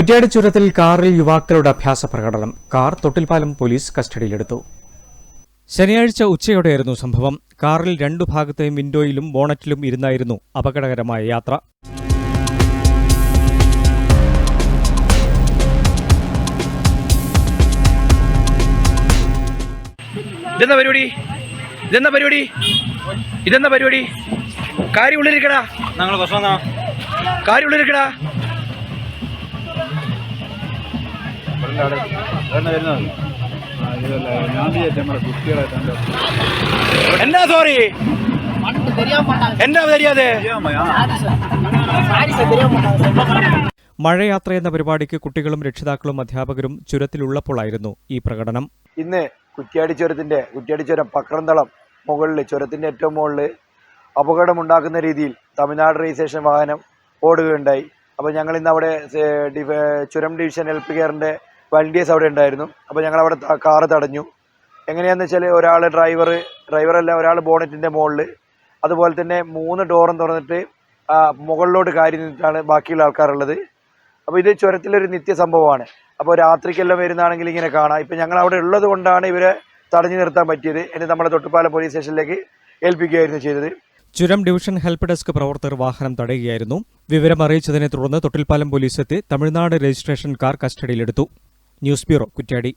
കുറ്റ്യാടി ചുരത്തിൽ കാറിൽ യുവാക്കളുടെ അഭ്യാസ പ്രകടനം. കാർ തൊട്ടിൽപ്പാലം പോലീസ് കസ്റ്റഡിയിലെടുത്തു. ശനിയാഴ്ച ഉച്ചയോടെയായിരുന്നു സംഭവം. കാറിൽ രണ്ടു ഭാഗത്തെയും വിൻഡോയിലും ബോണറ്റിലും ഇരുന്നായിരുന്നു അപകടകരമായ യാത്ര. ഇതെന്താ പരിപാടി? ഇതെന്താ പരിപാടി? ഇതെന്താ പരിപാടി? കാര്യം ഉള്ളിരിക്കടാ ഞങ്ങൾ ഭക്ഷണം തന്നാ. കാര്യം ഉള്ളിരിക്കടാ എന്നാ വരുന്നത്? ഇതല്ല, ഞാൻ വിചാരിച്ചു നമ്മുടെ കുട്ടികളായിട്ടുണ്ട് എന്താ സോറി എന്താ തരിയാതെ മഴയാത്ര എന്ന പരിപാടിക്ക് കുട്ടികളും രക്ഷിതാക്കളും അധ്യാപകരും ചുരത്തിലുള്ളപ്പോഴായിരുന്നു ഈ പ്രകടനം. ഇന്ന് കുറ്റ്യാടി ചുരത്തിന്റെ കുറ്റ്യാടി ചുരം പക്രന്തളം മുകളിൽ ചുരത്തിന്റെ ഏറ്റവും മുകളിൽ അപകടമുണ്ടാക്കുന്ന രീതിയിൽ തമിഴ്നാട് രജിസ്ട്രേഷൻ വാഹനം ഓടുകയുണ്ടായി. അപ്പോൾ ഞങ്ങൾ ഇന്ന് അവിടെ ചുരം ഡിവിഷൻ എൽ പി കെയറിന്റെ വണ്ടിയേഴ്സ് അവിടെ ഉണ്ടായിരുന്നു. അപ്പോൾ ഞങ്ങൾ അവിടെ കാറ് തടഞ്ഞു. എങ്ങനെയാണെന്ന് വെച്ചാൽ ഒരാൾ ഡ്രൈവർ ഡ്രൈവറല്ല ഒരാൾ ബോണറ്റിന്റെ മുകളിൽ അതുപോലെ തന്നെ മൂന്ന് ഡോറും തുറന്നിട്ട് മുകളിലോട്ട് കാരി നിന്നിട്ടാണ് ബാക്കിയുള്ള ആൾക്കാരുള്ളത്. അപ്പോൾ ഇത് ചുരത്തിലൊരു നിത്യ സംഭവമാണ്. അപ്പോൾ രാത്രിക്കെല്ലാം വരുന്നതാണെങ്കിൽ ഇങ്ങനെ കാണാം. ഇപ്പം ഞങ്ങൾ അവിടെ ഉള്ളത് കൊണ്ടാണ് ഇവരെ തടഞ്ഞു നിർത്താൻ പറ്റിയത്. എന്നിട്ട് നമ്മുടെ തൊട്ടുപാലം പോലീസ് സ്റ്റേഷനിലേക്ക് ഏൽപ്പിക്കുകയായിരുന്നു ചെയ്തത്. ചുരം ഡിവിഷൻ ഹെൽപ്പ് ഡെസ്ക് പ്രവർത്തകർ വാഹനം തടയുകയായിരുന്നു. വിവരം അറിയിച്ചതിനെ തുടർന്ന് തൊട്ടിൽപ്പാലം പോലീസ് എത്തി. തമിഴ്നാട് രജിസ്ട്രേഷൻ കാർ കസ്റ്റഡിയിലെടുത്തു. News bureau Kuttiadi